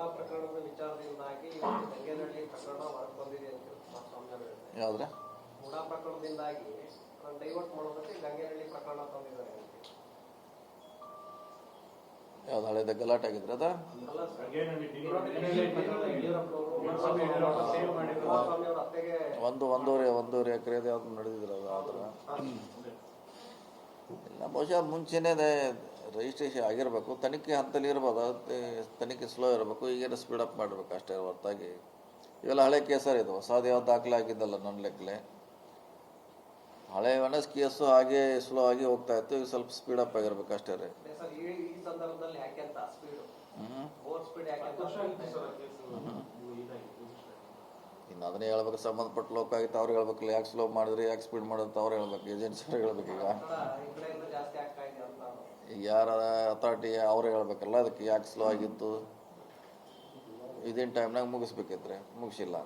ಮುಡಾ ಪ್ರಕರಣದ ವಿಚಾರದಿಂದಾಗಿ ಇವತ್ತು ಪ್ರಕರಣ ಹೊರಗೆ ಬಂದಿದೆ ಅಂತ ಯಾವ್ದ್ರೆ? ಮುಡಾ ಪ್ರಕರಣದಿಂದಾಗಿ ಡೈವರ್ಟ್ ಮಾಡೋದಕ್ಕೆ ಗಂಗೇನಹಳ್ಳಿ ಪ್ರಕರಣ ತಂದಿದ್ದಾರೆ ಅಂತ. ಯಾವ್ದು ಹಳೇದ ಗಲಾಟೆ ಆಗಿದ್ರೆ ಅದ? ಒಂದು ಒಂದೂವರೆ ಒಂದೂವರೆ ಎಕರೆದು ಯಾವ್ದು ನಡೆದಿದ್ರ ಅದ್ರ ಇಲ್ಲ ಬಹುಶಃ ಮುಂಚೆನೇ ರಿಜಿಸ್ಟ್ರೇಷನ್ ಆಗಿರಬೇಕು. ತನಿಖೆ ಹಂತದಲ್ಲಿ ಇರ್ಬೋದು. ತನಿಖೆ ಸ್ಲೋ ಇರಬೇಕು. ಈಗೇನು ಸ್ಪೀಡ್ ಅಪ್ ಮಾಡಬೇಕು ಅಷ್ಟೇ ಹೊರತಾಗಿ. ಇವೆಲ್ಲ ಹಳೆ ಕೇಸರ್ ಇದು. ಹೊಸದು ಯಾವ ದಾಖಲೆ ಆಗಿದ್ದಲ್ಲ ನನ್ನ ಲೆಕ್ಕಲೆ ಹಳೆ ಎಸ್ ಕೇಸು ಹಾಗೆ ಸ್ಲೋ ಆಗಿ ಹೋಗ್ತಾ ಇತ್ತು. ಈಗ ಸ್ವಲ್ಪ ಸ್ಪೀಡ್ ಅಪ್ ಆಗಿರ್ಬೇಕು ಅಷ್ಟೇ ರೀ. ಸರ್ ಈ ಈ ಸಂದರ್ಭದಲ್ಲಿ ಯಾಕೆ ಅಂತ ಸ್ಪೀಡ್ ಓವರ್ ಸ್ಪೀಡ್ ಯಾಕೆ ಅಂತ ಇನ್ನು ಅದನ್ನೇ ಹೇಳ್ಬೇಕು. ಸಂಬಂಧಪಟ್ಟ ಲೋಕಾಯುಕ್ತ ಅವ್ರು ಹೇಳ್ಬೇಕಲ್ಲ ಯಾಕೆ ಸ್ಲೋ ಮಾಡಿದ್ರಿ ಯಾಕೆ ಸ್ಪೀಡ್ ಮಾಡೋದು ಅವ್ರು ಹೇಳ್ಬೇಕು. ಏಜೆನ್ಸಿ ಅವ್ರು ಹೇಳ್ಬೇಕು ಈಗ ಒತ್ತಡ ಈ ಕಡೆಯಿಂದ ಜಾಸ್ತಿ ಆಗ್ತಾ ಇದೆ ಅಂತ ಈಗ ಯಾರ ಅಥಾರಿಟಿ ಅವ್ರು ಹೇಳ್ಬೇಕಲ್ಲ ಅದಕ್ಕೆ ಯಾಕೆ ಸ್ಲೋ ಆಗಿತ್ತು? ಇದೇನು ಟೈಮ್ನಾಗ ಮುಗಿಸ್ಬೇಕಿದ್ರೆ ಮುಗಿಸಿಲ್ಲ.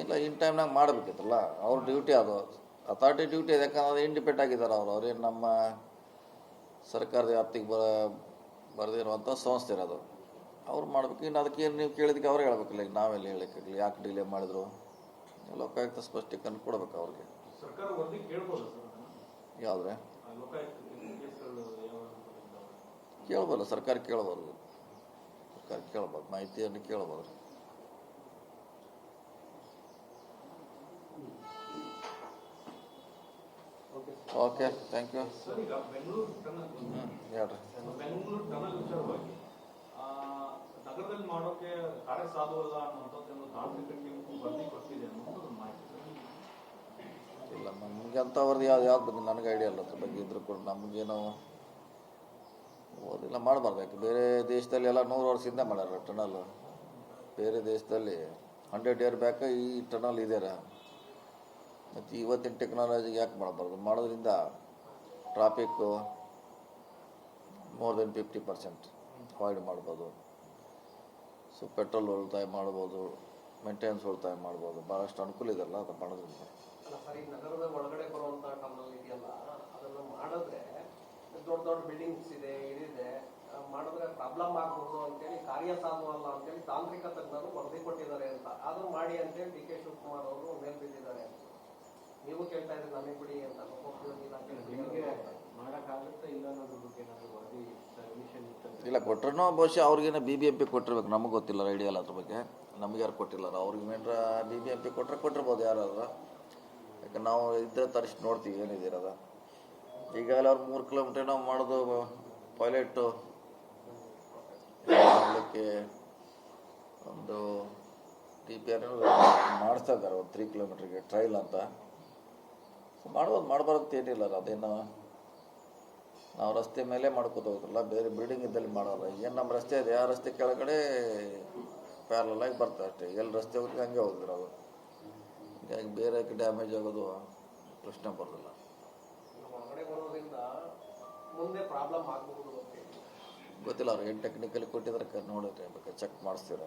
ಇಲ್ಲ ಇನ್ ಟೈಮ್ನಾಗ ಮಾಡ್ಬೇಕಿತ್ತಲ್ಲ ಅವ್ರ ಡ್ಯೂಟಿ ಅದು. ಅಥಾರಿಟಿ ಡ್ಯೂಟಿ ಯಾಕಂದ್ರೆ ಇಂಡಿಪೆಂಡ್ ಆಗಿದ್ದಾರೆ ಅವ್ರು. ಅವ್ರೇನು ನಮ್ಮ ಸರ್ಕಾರದ ವ್ಯಾಪ್ತಿಗೆ ಬರ ಬರೆದಿರುವಂಥ ಸಂಸ್ಥೆ ಇರೋದು. ಅವ್ರು ಮಾಡ್ಬೇಕು. ಇನ್ನು ಅದಕ್ಕೆ ಏನು ನೀವು ಕೇಳಿದಕ್ಕೆ ಅವ್ರು ಹೇಳ್ಬೇಕಿಲ್ಲ. ಈಗ ನಾವೆಲ್ಲ ಹೇಳೋಕ್ಕಾಗಲಿ ಯಾಕೆ ಡಿಲೇ ಮಾಡಿದ್ರು? ಲೋಕಾಯುಕ್ತ ಸ್ಪಷ್ಟೀಕರಣ ಕೊಡ್ಬೇಕು ಅವ್ರಿಗೆ. ಯಾವುದ್ರೆ? ಕೇಳ್ಬೋದು ಸರ್ಕಾರ ಕೇಳ್ಬೋದು. ಸರ್ಕಾರ ಕೇಳ್ಬೋದು. ಮಾಹಿತಿಯನ್ನು ಕೇಳ್ಬೋದು. ಓಕೆ ಥ್ಯಾಂಕ್ ಯು ಹೇಳ್ರಿ. ಬೆಂಗಳೂರು ಟನಲ್ ವಿಚಾರವಾಗಿ ಆ, ನಗರದಲ್ಲಿ ಮಾಡೋಕೆ ಕಾರ್ಯ ಸಾಧುವಲ್ಲ ಅನ್ನುವಂಥದ್ದನ್ನು ತಾಂತ್ರಿಕ ಟೀಮ್ ವರದಿ ಕೊಟ್ಟಿದೆ ಅನ್ನೋದು ಒಂದು ಮಾಹಿತಿ ಸರ್ ಇಲ್ಲ ನಮಗೆ ಅಂಥವ್ರದ್ದು ಯಾವ್ದು ಯಾವ್ದು ಬಗ್ಗೆ ನನಗೆ ಐಡಿಯಾ ಇಲ್ಲ ಅದ್ರ ಬಗ್ಗೆ ಇದ್ರೂ ಕೂಡ ನಮ್ಗೇನು ಓದಿಲ್ಲ ಮಾಡಬಾರ್ದು. ಯಾಕೆ ಬೇರೆ ದೇಶದಲ್ಲಿ ಎಲ್ಲ ನೂರು ವರ್ಷದಿಂದ ಮಾಡ್ಯಾರ ಟನಲ್ ಬೇರೆ ದೇಶದಲ್ಲಿ ಹಂಡ್ರೆಡ್ ಇಯರ್ ಬ್ಯಾಕ್ ಈ ಟನಲ್ ಇದೇರ? ಮತ್ತು ಇವತ್ತಿನ ಟೆಕ್ನಾಲಜಿ ಯಾಕೆ ಮಾಡಬಾರ್ದು? ಮಾಡೋದ್ರಿಂದ traffic more then fifty percent avoid ಮಾಡ್ಬೋದು. ಸೊ ಪೆಟ್ರೋಲ್ ಉಳಿತಾಯ ಮಾಡ್ಬೋದು ಮೇಂಟೆನೆನ್ಸ್ ಉಳಿತಾಯ ಮಾಡ್ಬೋದು. ಭಾಳಷ್ಟು ಅನುಕೂಲ ಇದೆಲ್ಲ ಅದು ಮಾಡೋದ್ರಿಂದ. ಅಲ್ಲ ನಗರದ ಒಳಗಡೆ ಬರುವಂತ ಟನಲ್ ಇದೆಯಲ್ಲ, ಅದನ್ನ ಮಾಡಿದ್ರೆ ದೊಡ್ಡ ದೊಡ್ಡ ಬಿಲ್ಡಿಂಗ್ಸ್ ಇದೆ, ಇದಿದೆ. ಮಾಡಿದ್ರೆ ಪ್ರಾಬ್ಲಮ್ ಆಗಬಹುದು ಅಂತೇಳಿ ಕಾರ್ಯ ಸಾಧುವಲ್ಲ ಅಂತೇಳಿ ತಾಂತ್ರಿಕ ತಜ್ಞರು ವರದಿ ಕೊಟ್ಟಿದ್ದಾರೆ ಅಂತ. ಆದರೂ ಮಾಡಿ ಅಂತೇಳಿ ಡಿ ಕೆ ಶಿವಕುಮಾರ್ ಅವರು ಮೇಲ್ ಬಿದ್ದಿದ್ದಾರೆ ಅಂತ. ನೀವು ಕೇಳ್ತಾ ಇದ್ರೆ ನಮಗೆ ಕೊಡಿ ಅಂತ ನಿಮಗೆ ಮಾಡೋಕ್ಕಾಗುತ್ತಾ ಇಲ್ಲ ಅನ್ನೋದ್ರ ಬಗ್ಗೆ ಏನಾದ್ರು ವರದಿ ಪರ್ಮಿಷನ್ ಇತ್ತು ಇಲ್ಲ ಕೊಟ್ರೂ ಬಹುಶಃ ಅವ್ರಿಗೇನೋ ಬಿ ಬಿ ಎಂ ಪಿ ಕೊಟ್ಟಿರ್ಬೇಕು. ನಮಗೆ ಗೊತ್ತಿಲ್ಲ ಐಡಿಯಾ ಇಲ್ಲ ಅದ್ರ ಬಗ್ಗೆ. ನಮ್ಗೆ ಯಾರು ಕೊಟ್ಟಿಲ್ಲ. ಅವ್ರಿಗೆ ಮೇನ್ರ ಬಿ ಬಿ ಎಂ ಪಿ ಕೊಟ್ಟರೆ ಕೊಟ್ಟಿರ್ಬೋದು ಯಾರಾದ್ರೂ. ಯಾಕೆ ನಾವು ಇದ್ದರೆ ತರಿಸಿ ನೋಡ್ತೀವಿ ಏನಿದೆ ಇರೋದ ಈಗಾಗಲೇ ಅವ್ರು ಮೂರು ಕಿಲೋಮೀಟರ್ ನಾವು ಮಾಡೋದು ಪಾಯ್ಲೆಟ್ಟು ಮಾಡಲಿಕ್ಕೆ ಒಂದು ಟಿ ಪಿ ಆರ್ ಮಾಡಿಸ್ತಾ ಇದ್ದಾರೆ ಒಂದು ತ್ರೀ ಕಿಲೋಮೀಟ್ರಿಗೆ ಟ್ರೈಲ್ ಅಂತ. ಸೊ ಮಾಡ್ಬೋದು ಮಾಡಬಾರ್ದು ಏನಿಲ್ಲ ಅಲ್ಲ ಅದೇನು ನಾವು ರಸ್ತೆ ಮೇಲೆ ಮಾಡ್ಕೋತ ಹೋಗಲ್ಲ ಬೇರೆ ಬಿಲ್ಡಿಂಗ್ ಇದ್ದಲ್ಲಿ ಮಾಡೋಲ್ಲ ಏನು ನಮ್ಮ ರಸ್ತೆ ಇದೆ ಆ ರಸ್ತೆ ಕೆಳಗಡೆ ಪ್ಯಾರಲ್ ಆಗಿ ಬರ್ತದೆ ಅಷ್ಟೇ. ಎಲ್ಲಿ ರಸ್ತೆ ಹೋಗ್ತೀವಿ ಹಂಗೆ ಹೋಗಿದ್ರು ಅವರು ಹೀಗಾಗಿ ಬೇರೆ ಡ್ಯಾಮೇಜ್ ಆಗೋದು ಪ್ರಶ್ನೆ ಬರೋದಿಲ್ಲ. ಗೊತ್ತಿಲ್ಲ ಅವ್ರು ಏನು ಟೆಕ್ನಿಕಲಿ ಕೊಟ್ಟಿದ್ರೆ ನೋಡಿದ್ರೆ ಬೇಕಾದ್ರೆ ಚೆಕ್ ಮಾಡಿಸ್ತೀರ?